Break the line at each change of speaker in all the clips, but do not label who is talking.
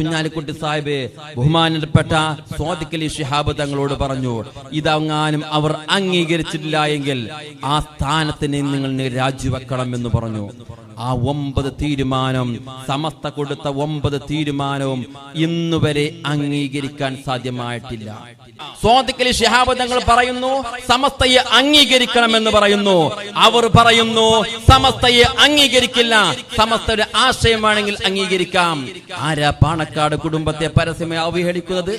കുഞ്ഞാലിക്കുട്ടി സാഹിബ് ബഹുമാനപ്പെട്ട സ്വാദിക്കലി ഷിഹാബ് തങ്ങളോട് പറഞ്ഞു ഇതങ്ങാനും അവർ അംഗീകരിച്ചിട്ടില്ല എങ്കിൽ ആ സ്ഥാനത്തിന് നിങ്ങൾ രാജിവെക്കണം എന്ന് പറഞ്ഞു. ആ ഒമ്പത് തീരുമാനം സമസ്ത കൊടുത്ത ഒമ്പത് തീരുമാനവും ഇന്നു വരെ അംഗീകരിക്കാൻ സാധ്യമായിട്ടില്ല. സ്വാദിക്കലി ഷിഹാബ് തങ്ങൾ പറയുന്നു സമസ്തയെ അംഗീകരിക്കണം എന്ന് പറയുന്നു. അവർ പറയുന്നു സമസ്തയെ അംഗീകരിക്കില്ല. സമസ്തയുടെ ആശയം വേണമെങ്കിൽ അംഗീകരിക്കാം. ആരാ പാണക്കാട് കുടുംബത്തെ പരസ്യമായി അവഹേളിക്കുന്നത്?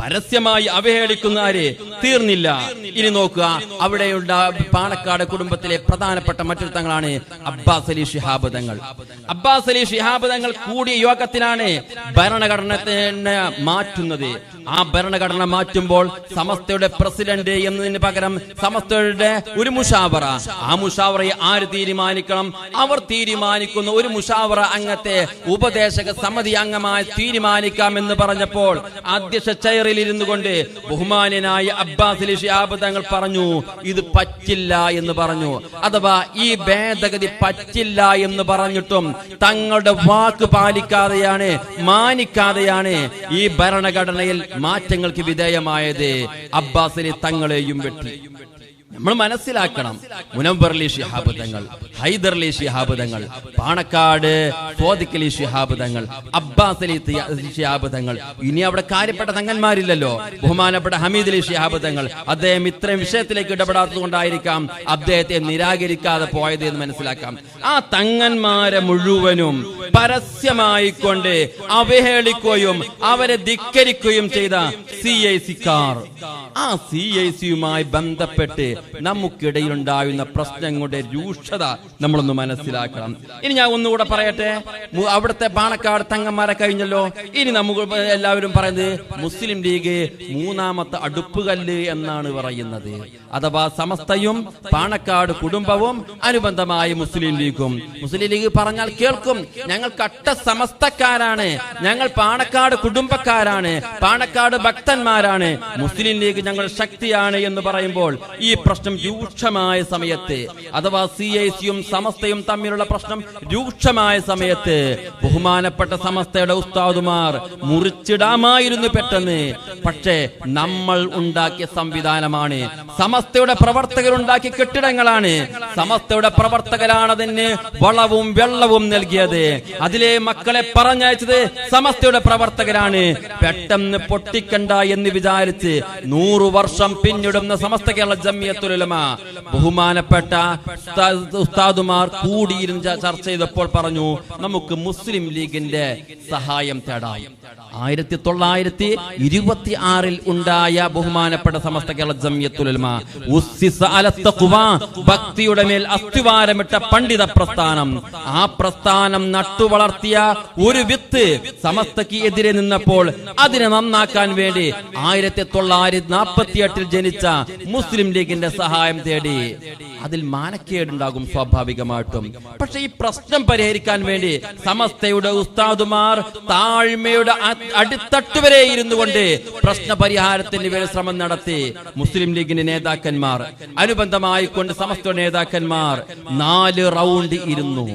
പരസ്യമായി അവഹേളിക്കുന്ന ആര് തീർന്നില്ല. ഇനി നോക്കുക അവിടെയുള്ള പാലക്കാട് കുടുംബത്തിലെ പ്രധാനപ്പെട്ട മറ്റൊരു തങ്ങളാണ് അബ്ബാസ് അലി ഷിഹാബ് തങ്ങൾ. അബ്ബാസ് അലി ഷിഹാബ് തങ്ങൾ കൂടിയ യോഗത്തിലാണ് ഭരണഘടന മാറ്റുന്നത്. ആ ഭരണഘടന മാറ്റുമ്പോൾ സമസ്തയുടെ പ്രസിഡന്റ് എന്നതിന് പകരം സമസ്തയുടെ ഒരു മുഷാവറ. ആ മുഷാവറയെ ആര് തീരുമാനിക്കണം? അവർ തീരുമാനിക്കുന്ന ഒരു മുഷാവറ അംഗത്തെ ഉപദേശക സമിതി അംഗമായി തീരുമാനിക്കാം എന്ന് പറഞ്ഞപ്പോൾ അധ്യക്ഷ ചെയറിൽ ഇരുന്നു കൊണ്ട് ബഹുമാന്യനായ അബ്ബാസ് അലി ഷിഹാബ് തങ്ങൾ പറഞ്ഞു ഇത് പറ്റില്ല എന്ന് പറഞ്ഞു. അഥവാ ഈ ഭേദഗതി പറ്റില്ല എന്ന് പറഞ്ഞിട്ടും തങ്ങളുടെ വാക്ക് പാലിക്കാതെയാണ് മാനിക്കാതെയാണ് ഈ ഭരണഘടനയിൽ മാറ്റങ്ങൾക്ക് വിധേയമായത്. അബ്ബാസ് അലി തങ്ങളെയും വെട്ടി. നമ്മൾ മനസ്സിലാക്കണം. മുനമ്പർലി ശിഹാബുദങ്ങൾ ഹൈദർലി ശിഹാബുദങ്ങൾ പാണക്കാട് പോതിക്കലി ശിഹാബുദങ്ങൾ അബ്ബാസ് അലി ശിഹാബുദങ്ങൾ. ഇനി അവിടെ കാര്യപ്പെട്ട തങ്ങന്മാരില്ലല്ലോ. ബഹുമാനപ്പെട്ട ഹമീദ് അലി ശിഹാബുദങ്ങൾ. അദ്ദേഹം ഇത്രയും വിഷയത്തിലേക്ക് ഇടപെടാത്തത് കൊണ്ടായിരിക്കാം അദ്ദേഹത്തെ നിരാകരിക്കാതെ പോയത് എന്ന് മനസ്സിലാക്കാം. ആ തങ്ങന്മാരെ മുഴുവനും പരസ്യമായിക്കൊണ്ട് അവഹേളിക്കുകയും അവരെ ധിക്കരിക്കുകയും ചെയ്ത സി ഐ സിക്കാർ. ആ സി ഐ സിയുമായി ബന്ധപ്പെട്ട് നമുക്കിടയിലുണ്ടാകുന്ന പ്രശ്നങ്ങളുടെ രൂക്ഷത നമ്മളൊന്ന് മനസ്സിലാക്കണം. ഇനി ഞാൻ ഒന്നുകൂടെ പറയട്ടെ? അവിടുത്തെ പാണക്കാട് തങ്ങന്മാരെ കഴിഞ്ഞല്ലോ. ഇനി നമുക്ക് എല്ലാവരും പറയുന്നത് മുസ്ലിം ലീഗ് മൂന്നാമത്തെ അടുപ്പുകല്ല് എന്നാണ് പറയുന്നത്. അഥവാ സമസ്തയും പാണക്കാട് കുടുംബവും അനുബന്ധമായി മുസ്ലിം ലീഗും. മുസ്ലിം ലീഗ് പറഞ്ഞാൽ കേൾക്കും. ഞങ്ങൾ കട്ട സമസ്തക്കാരാണ്. ഞങ്ങൾ പാണക്കാട് കുടുംബക്കാരാണ്. പാണക്കാട് ഭക്തന്മാരാണ്. മുസ്ലിം ലീഗ് ഞങ്ങൾ ശക്തിയാണ് എന്ന് പറയുമ്പോൾ ഈ പ്രശ്നം രൂക്ഷമായ സമയത്ത് അഥവാ സി ഐ സിയും സമസ്തയും തമ്മിലുള്ള പ്രശ്നം രൂക്ഷമായ സമയത്ത് ബഹുമാനപ്പെട്ട സമസ്തയുടെ ഉസ്താദുമാർ മുറിച്ചിടാമായിരുന്നു പെട്ടെന്ന്. പക്ഷേ നമ്മൾ ഉണ്ടാക്കിയ സംവിധാനമാണ്. സമസ്തയുടെ പ്രവർത്തകർ ഉണ്ടാക്കിയ കെട്ടിടങ്ങളാണ്. സമസ്തയുടെ പ്രവർത്തകരാണ് അതിന് വളവും വെള്ളവും നൽകിയത്. അതിലെ മക്കളെ പറഞ്ഞയച്ചത് സമസ്തയുടെ പ്രവർത്തകരാണ്. പെട്ടെന്ന് പൊട്ടിക്കണ്ട എന്ന് വിചാരിച്ച് നൂറു വർഷം പിന്നിടുന്ന സമസ്ത കേരള ജമ്മിയത്തുലമ ബഹുമാനപ്പെട്ട ഉസ്താദുമാർ കൂടിയിരുന്ന് ചർച്ച ചെയ്തപ്പോൾ പറഞ്ഞു നമുക്ക് മുസ്ലിം ലീഗിന്റെ സഹായം തേടാം. ആയിരത്തി തൊള്ളായിരത്തി ഇരുപത്തി ആറിൽ ഉണ്ടായ ബഹുമാനപ്പെട്ട സമസ്ത കേരള തഖ്വ, ഭക്തിയുടെ മേൽ അസ്ഥിവാരമിട്ട പണ്ഡിത പ്രസ്ഥാനം. ആ പ്രസ്ഥാനം നട്ടുവളർത്തിയ ഒരു വിത്ത് സമസ്തക്ക് എതിരെ നിന്നപ്പോൾ അതിനെ നന്നാക്കാൻ വേണ്ടി ആയിരത്തി തൊള്ളായിരത്തി നാൽപ്പത്തി എട്ടിൽ ജനിച്ച മുസ്ലിം ലീഗിന്റെ സഹായം തേടി. അതിൽ മാനക്കേടുണ്ടാകും സ്വാഭാവികമായിട്ടും. പക്ഷെ ഈ പ്രശ്നം പരിഹരിക്കാൻ വേണ്ടി സമസ്തയുടെ ഉസ്താദുമാർ താഴ്മയുടെ അടിത്തട്ട് വരെ ഇരുന്നു കൊണ്ട് പ്രശ്ന പരിഹാരത്തിന് വേണ്ടി ശ്രമം നടത്തി. മുസ്ലിം ലീഗിന്റെ നേതാക്കന്മാർ അനുബന്ധമായി കൊണ്ട് സമസ്ത നേതാക്കന്മാർ നാല് റൗണ്ട് ഇരുന്നു.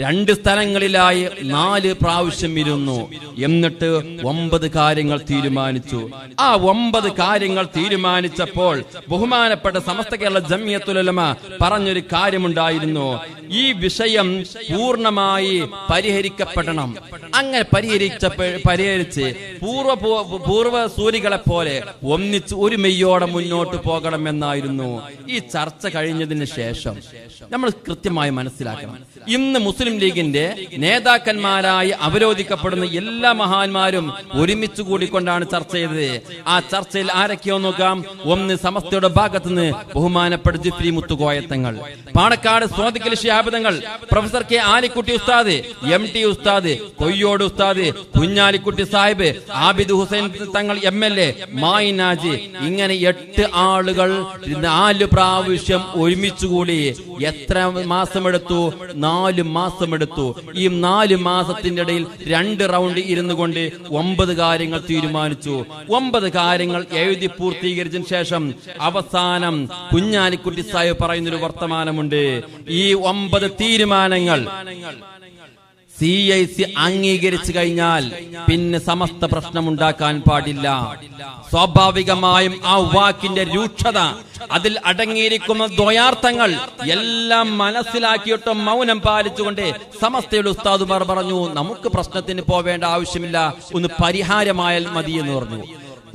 രണ്ട് സ്ഥലങ്ങളിലായി നാല് പ്രാവശ്യം ഇരുന്നു. എന്നിട്ട് ഒമ്പത് കാര്യങ്ങൾ തീരുമാനിച്ചു. ആ ഒമ്പത് കാര്യങ്ങൾ തീരുമാനിച്ചപ്പോൾ ബഹുമാനപ്പെട്ട സമസ്ത കേരള ജമിയത്തുലമ പറഞ്ഞൊരു കാര്യമുണ്ടായിരുന്നു. ഈ വിഷയം പൂർണമായി പരിഹരിക്കപ്പെടണം. അങ്ങനെ പരിഹരിച്ച പരിഹരിച്ച് പൂർവ പൂർവ സൂരികളെ പോലെ ഒന്നിച്ച് ഒരു മെയ്യോടെ മുന്നോട്ട് പോകണമെന്നായിരുന്നു ഈ ചർച്ച കഴിഞ്ഞതിന് ശേഷം നമ്മൾ കൃത്യമായി മനസ്സിലാക്കണം. ഇന്ന് മുസ്ലിം ലീഗിന്റെ നേതാക്കന്മാരായി അവരോധിക്കപ്പെടുന്ന എല്ലാ മഹാന്മാരും ഒരുമിച്ച് കൂടിക്കൊണ്ടാണ് ചർച്ച ചെയ്തത്. ആ ചർച്ചയിൽ ആരൊക്കെയോ നോക്കാം. ഒന്ന് സമസ്തയുടെ ഭാഗത്ത് നിന്ന് ബഹുമാനപ്പെട്ട ജിഫ്രി മുത്തുകോയത്തങ്ങൾ പാണക്കാട് സ്വാതിക്കൽ ശിഹാബിതങ്ങൾ പ്രൊഫസർ കെ ആലിക്കുട്ടി ഉസ്താദ് എം ടി ഉസ്താദ് കൊയ്യോട് ഉസ്താദ് Kunhalikutty Sahib Abid Hussain Thangal M L A മായിനാജി. ഇങ്ങനെ എട്ട് ആളുകൾ നാല് പ്രാവശ്യം ഒരുമിച്ചുകൂടി എത്ര മാസമെടുത്തു? നാല് മാസമെടുത്തു. ഈ നാല് മാസത്തിന്റെ ഇടയിൽ രണ്ട് റൗണ്ട് ഇരുന്നു കൊണ്ട് ഒമ്പത് കാര്യങ്ങൾ തീരുമാനിച്ചു. ഒമ്പത് കാര്യങ്ങൾ എഴുതി പൂർത്തീകരിച്ചതിന് ശേഷം അവസാനം കുഞ്ഞാലിക്കുട്ടി സാഹിബ് പറയുന്നൊരു വർത്തമാനമുണ്ട്. ഈ ഒമ്പത് തീരുമാനങ്ങൾ സി ഐ സി അംഗീകരിച്ചു കഴിഞ്ഞാൽ പിന്നെ സമസ്ത പ്രശ്നമുണ്ടാക്കാൻ പാടില്ല. സ്വാഭാവികമായും ആ വാക്കിന്റെ രൂക്ഷത അതിൽ അടങ്ങിയിരിക്കുന്ന ദ്വയാർത്ഥങ്ങൾ എല്ലാം മനസ്സിലാക്കിയിട്ടും മൗനം പാലിച്ചുകൊണ്ട് സമസ്തയുടെ ഉസ്താദുമാർ പറഞ്ഞു നമുക്ക് പ്രശ്നത്തിന് പോവേണ്ട ആവശ്യമില്ല ഒന്ന് പരിഹാരമായാൽ മതി എന്ന് പറഞ്ഞു.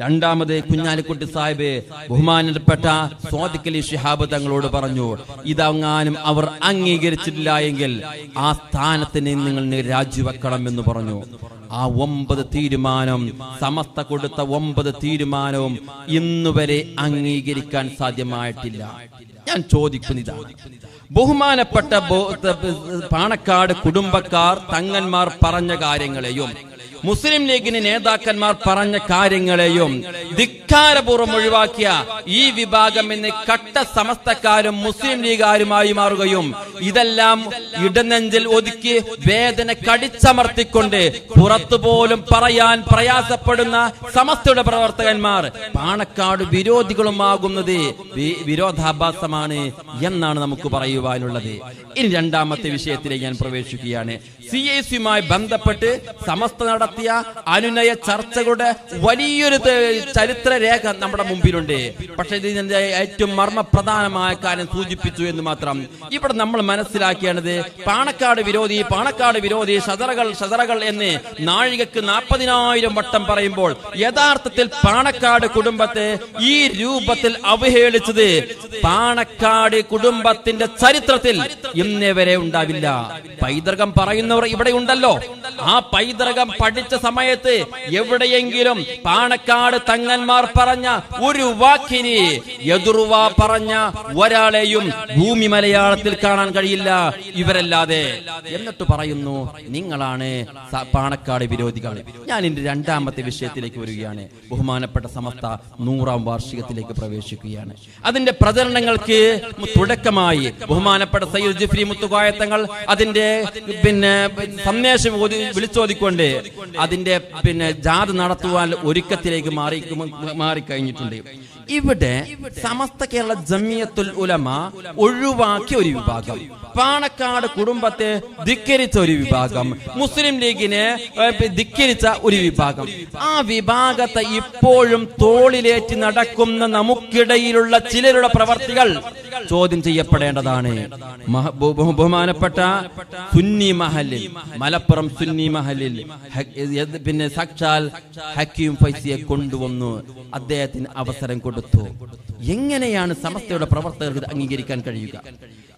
രണ്ടാമത് കുഞ്ഞാലിക്കുട്ടി സാഹിബ് ബഹുമാനപ്പെട്ട സ്വാദിക്കലി ഷിഹാബ് തങ്ങളോട് പറഞ്ഞു ഇതങ്ങാനും അവർ അംഗീകരിച്ചിട്ടില്ല എങ്കിൽ ആ സ്ഥാനത്തിന് നിങ്ങൾ രാജിവെക്കണം എന്ന് പറഞ്ഞു. ആ ഒമ്പത് തീരുമാനം സമസ്ത കൊടുത്ത ഒമ്പത് തീരുമാനവും ഇന്നുവരെ അംഗീകരിക്കാൻ സാധ്യമായിട്ടില്ല. ഞാൻ ചോദിക്കുന്നതാണ് ബഹുമാനപ്പെട്ട പാണക്കാട് കുടുംബക്കാർ തങ്ങന്മാർ പറഞ്ഞ കാര്യങ്ങളെയും മുസ്ലിം ലീഗിന് നേതാക്കന്മാർ പറഞ്ഞ കാര്യങ്ങളെയും ധിക്കാരപൂർവം ഒഴിവാക്കിയ ഈ വിഭാഗം ഇന്ന് കട്ട സമസ്തക്കാരും മുസ്ലിം ലീഗാരുമായി മാറുകയും ഇതെല്ലാം ഇടനെഞ്ചിൽ ഒതുക്കി വേദന കടിച്ചമർത്തിക്കൊണ്ട് പുറത്തുപോലും പറയാൻ പ്രയാസപ്പെടുന്ന സമസ്തയുടെ പ്രവർത്തകന്മാർ പാണക്കാട് വിരോധികളുമാകുന്നത് വിരോധാഭാസമാണ് എന്നാണ് നമുക്ക് പറയുവാനുള്ളത്. ഇനി രണ്ടാമത്തെ വിഷയത്തിലേക്ക് ഞാൻ പ്രവേശിക്കുകയാണ്. സി എ സിയുമായി ബന്ധപ്പെട്ട് സമസ്ത നടത്തിയ അനുനയ ചർച്ചകളുടെ വലിയൊരു ചരിത്രരേഖ ചരിത്ര രേഖ നമ്മുടെ മുമ്പിലുണ്ട്. പക്ഷെ ഇതിന്റെ ഏറ്റവും മർമ്മപ്രധാനമായ കാര്യം സൂചിപ്പിച്ചു എന്ന് മാത്രം. ഇവിടെ നമ്മൾ മനസ്സിലാക്കേണ്ടത് പാണക്കാട് വിരോധി പാണക്കാട് വിരോധി ഷതറകൾ ഷതറകൾ എന്ന് നാഴികക്ക് നാൽപ്പതിനായിരം വട്ടം പറയുമ്പോൾ യഥാർത്ഥത്തിൽ പാണക്കാട് കുടുംബത്തെ ഈ രൂപത്തിൽ അവഹേളിച്ചത് പാണക്കാട് കുടുംബത്തിന്റെ ചരിത്രത്തിൽ ഇന്നേ വരെ ഉണ്ടാവില്ല. പൈതൃകം പറയുന്നവർ ഇവിടെ ഉണ്ടല്ലോ. ആ പൈതൃകം പഠിച്ച സമയത്ത് എവിടെയെങ്കിലും പാണക്കാട് തങ്ങന്മാർ പറഞ്ഞ ഒരു വാക്കിനി എതിർവ പറഞ്ഞ ഒരാളെയും ഭൂമി മലയാളത്തിൽ കാണാൻ കഴിയില്ല. ഇവരല്ലാതെ എന്നിട്ട് പറയുന്നു നിങ്ങളാണ് പാണക്കാട് വിരോധികൾ. ഞാൻ എന്റെ രണ്ടാമത്തെ വിഷയത്തിലേക്ക് വരികയാണ്. ബഹുമാനപ്പെട്ട സമസ്ത നൂറാം വാർഷികത്തിലേക്ക് പ്രവേശിക്കുകയാണ്. അതിന്റെ പ്രചരണങ്ങൾക്ക് തുടക്കമായി ബഹുമാനപ്പെട്ട സയ്യിദ് ജിഫ്രി മുത്തുകായത്തങ്ങൾ അതിന്റെ പിന്നെ സന്ദേശം ഓതി വിളിച്ചോതിക്കൊണ്ട് അതിന്റെ പിന്നെ ജാത് നടത്തുവാൻ ഒരുക്കത്തിലേക്ക് മാറി മാറിക്കഴിഞ്ഞിട്ടുണ്ട്. ഇവിടെ സമസ്ത കേരള ജമിയത്തുൽ ഉലമ ഒഴിവാക്കിയ ഒരു വിഭാഗം. പാണക്കാട് കുടുംബത്തെ ധിക്കരിച്ച ഒരു വിഭാഗം. മുസ്ലിം ലീഗിനെ ധിക്കരിച്ച ഒരു വിഭാഗം. ആ വിഭാഗത്തെ ഇപ്പോഴും തോളിലേറ്റി നടക്കുന്ന നമുക്കിടയിലുള്ള ചിലരുടെ പ്രവർത്തികൾ ചോദ്യം ചെയ്യപ്പെടേണ്ടതാണ്. ബഹുമാനപ്പെട്ട സുന്നി മഹലിൽ മലപ്പുറം സുന്നി മഹലിൽ പിന്നെ സാക്ഷാൽ ഹക്കീം ഫൈസിയെ കൊണ്ടുവന്നു അദ്ദേഹത്തിന് അവസരം കൊടുത്തു എങ്ങനെയാണ് സമസ്തയുടെ പ്രവർത്തകർക്ക് അംഗീകരിക്കാൻ കഴിയുക?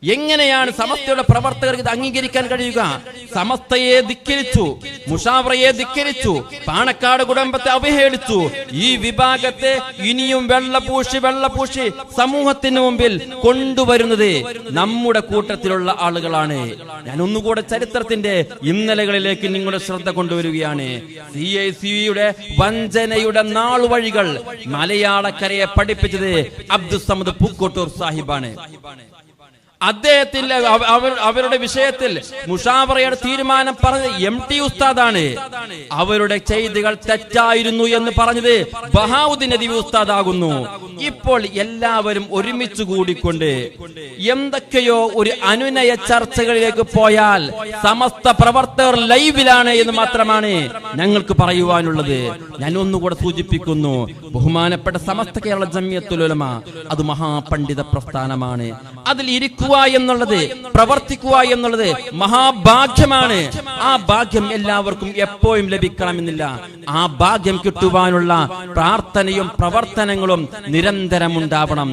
എങ്ങനെയാണ് സമസ്തയുടെ പ്രവർത്തകർക്ക് ഇത് അംഗീകരിക്കാൻ കഴിയുക? സമസ്തയെ ധിക്കരിച്ചു മുഷാവറയെ ധിക്കരിച്ചു പാണക്കാട് കുടുംബത്തെ അവഹേളിച്ചു. ഈ വിഭാഗത്തെ ഇനിയും വെള്ളപൂശി വെള്ളപൂശി സമൂഹത്തിന് മുമ്പിൽ കൊണ്ടുവരുന്നത് നമ്മുടെ കൂട്ടത്തിലുള്ള ആളുകളാണ്. ഞാൻ ഒന്നുകൂടെ ചരിത്രത്തിന്റെ ഇന്നലകളിലേക്ക് നിങ്ങളുടെ ശ്രദ്ധ കൊണ്ടുവരികയാണ്. സി ഐ സിയുടെ വഞ്ചനയുടെ നാളുവഴികൾ മലയാളക്കരയെ പഠിപ്പിച്ചത് അബ്ദുസമദ് പൂക്കോട്ടൂർ സാഹിബാണ്. അദ്ദേഹത്തിന്റെ അവരുടെ വിഷയത്തിൽ മുഷാവറയുടെ തീരുമാനം പറഞ്ഞത് എം ടി ഉസ്താദാണ്. അവരുടെ ചെയ്തികൾ തെറ്റായിരുന്നു എന്ന് പറഞ്ഞത് ബഹാവുദ്ദീൻ നദീബ് ഉസ്താദാകുന്നു. ഇപ്പോൾ എല്ലാവരും ഒരുമിച്ച് കൂടിക്കൊണ്ട് എന്തൊക്കെയോ ഒരു അനുനയ ചർച്ചകളിലേക്ക് പോയാൽ സമസ്ത പ്രവർത്തകർ ലൈവിലാണ് എന്ന് മാത്രമാണ് ഞങ്ങൾക്ക് പറയുവാനുള്ളത്. ഞാൻ ഒന്നുകൂടെ സൂചിപ്പിക്കുന്നു ബഹുമാനപ്പെട്ട സമസ്ത കേരള ജമിയത്തുലമ അത് മഹാപണ്ഡിത പ്രസ്ഥാനമാണ്. അതിൽ ഇരിക്കുക എന്നുള്ളത് പ്രവർത്തിക്കുക എന്നുള്ളത് മഹാഭാഗ്യമാണ്. ആ ഭാഗ്യം എല്ലാവർക്കും എപ്പോഴും ലഭിക്കണമെന്നില്ല. ആ ഭാഗ്യം കിട്ടുവാനുള്ള പ്രാർത്ഥനയും പ്രവർത്തനങ്ങളും നിരന്തരം ഉണ്ടാവണം